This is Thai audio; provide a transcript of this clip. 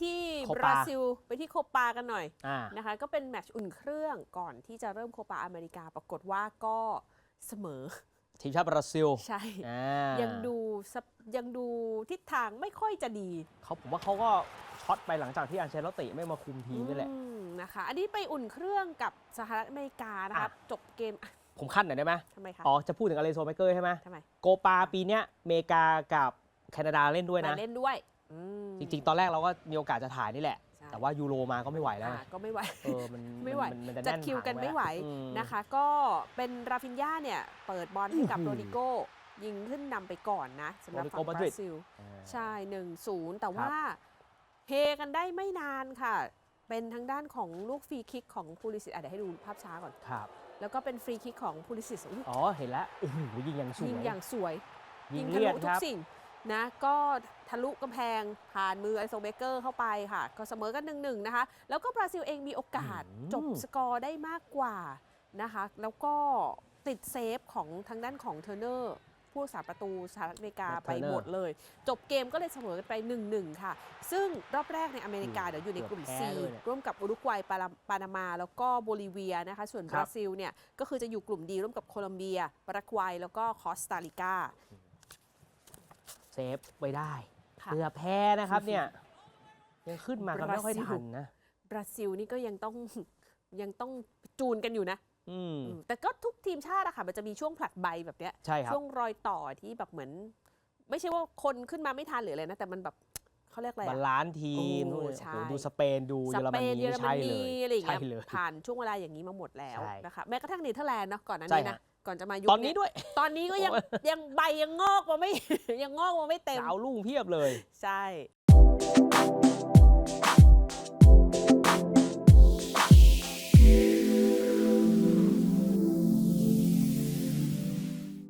ที่โคบปาราซิล ไปที่โคปากันหน่อยอ่า นะคะ ก็เป็นแมตช์อุ่นเครื่องก่อนที่จะเริ่มโคปาอเมริกาปรากฏว่าก็เสมอทีมชาติบราซิลใช่ อ่ายังดูสะยังดูทิศทางไม่ค่อยจะดีเขาผมว่าเขาก็ช็อตไปหลังจากที่อันเชลติไม่มาคุมทีมนี่แหละ อืมนะคะ อันนี้ไปอุ่นเครื่องกับสหรัฐอเมริกานะคะอะ จบเกมอะผมขั้นหน่อยได้ไหมทำไมคะอ๋อ จะพูดถึงอเลโซไมเกอร์ใช่ไหมทำไมโกปาปีเนี้ยอเมริกากับแคนาดาเล่นด้วยมานะ เล่นด้วย อืม จริง ๆ ตอนแรกเราก็มีโอกาสจะถ่ายนี่แหละ ใช่ แต่ว่ายูโรมาก็ไม่ไหวแล้วอะนะก็ไม่ไหว เออมันไม่ไหวนมันจะจัดแน่นคิวกันถังไม่ไหวอืม นะคะ ก็เป็นราฟินญ่าเนี่ย เปิดบอลให้กับอื้โรอหือดิโก้ ยิงขึ้นนำไปก่อนนะสำหรับโรดิฝั่โก้งมาบดริราดซิล อ่า ใช่1-0แต่ว่าเฮกันได้ไม่นานค่ะ เป็นทางด้านของลูกฟรีคิกของพูลิสิตอะเดี๋ยวให้ดูภาพช้าก่อน ครับแล้วก็เป็นฟรีคิกของพูลิสิตอุ๊ยอ๋อเห็นแล้วโอ้โหยิงอย่างสวยยิงอย่างสวย ยิงทะเลียดลุคทุรักบสิ่งนะก็ทะ ลุกำแพง ผ่านมือไอโซเบเกอร์เข้าไปค่ะ ก็เสมอกันหนึ่งหนึ่งนะคะ แล้วก็บราซิลเองมีโอกาสอืมจบสกอร์ได้มากกว่านะคะ แล้วก็ติดเซฟของทางด้านของเทอร์เนอร์ผู้รักษาประตูสหรัฐอเมริกาไปหมดเลย จบเกมก็เลยเสมอกันไป1-1ค่ะ ซึ่งรอบแรกในอเมริกาเดี๋ยวอยู่ในกลุ่มเกือบ C แพ้ด้วยเนี่ยร่วมกับอุรุกวัยปาราปานามา แล้วก็โบลิเวียนะคะ ส่วนครับบราซิลเนี่ยก็คือจะอยู่กลุ่มดีร่วมกับโคลอมเบียปารากวัยแล้วก็คอสตาริกา เซฟไว้ได้ ค่ะ เกือบแพ้นะครับเนี่ย ยังขึ้นมากันไม่ค่อยบราซิลทันนะบราซิลนี่ก็ยังต้องยังต้องจูนกันอยู่นะอืมอืม แต่ก็ทุกทีมชาติอะค่ะ มันจะมีช่วงผลัดใบแบบเนี้ยใช่ครับ ช่วงรอยต่อที่แบบเหมือน ไม่ใช่ว่าคนขึ้นมาไม่ทันหรืออะไรนะ แต่มันแบบ เขาเรียกอะไรบาอะ ลานซ์ทีมโอ้นู่นใช่โอ้โหดูสเปนดูสเยอรมเปนีนเยอรมใช่เลนียอะไรอย่างเงี้ยใช่เลยผ่านช่วงเวลาอย่างนี้มาหมดแล้วใช่นะคะแม้กระทั่งเนเธอร์แลนด์เนาะก่อนหน้าใช่นี้นะฮะ ก่อนจะมายุคตอนนี้เยด้วย ตอนนี้ก็ยังโอ้ยยังใบยังงอกมาไม่ ยังงอกมาไม่เต็ม ดาวลุ่งเพียบเลย ใช่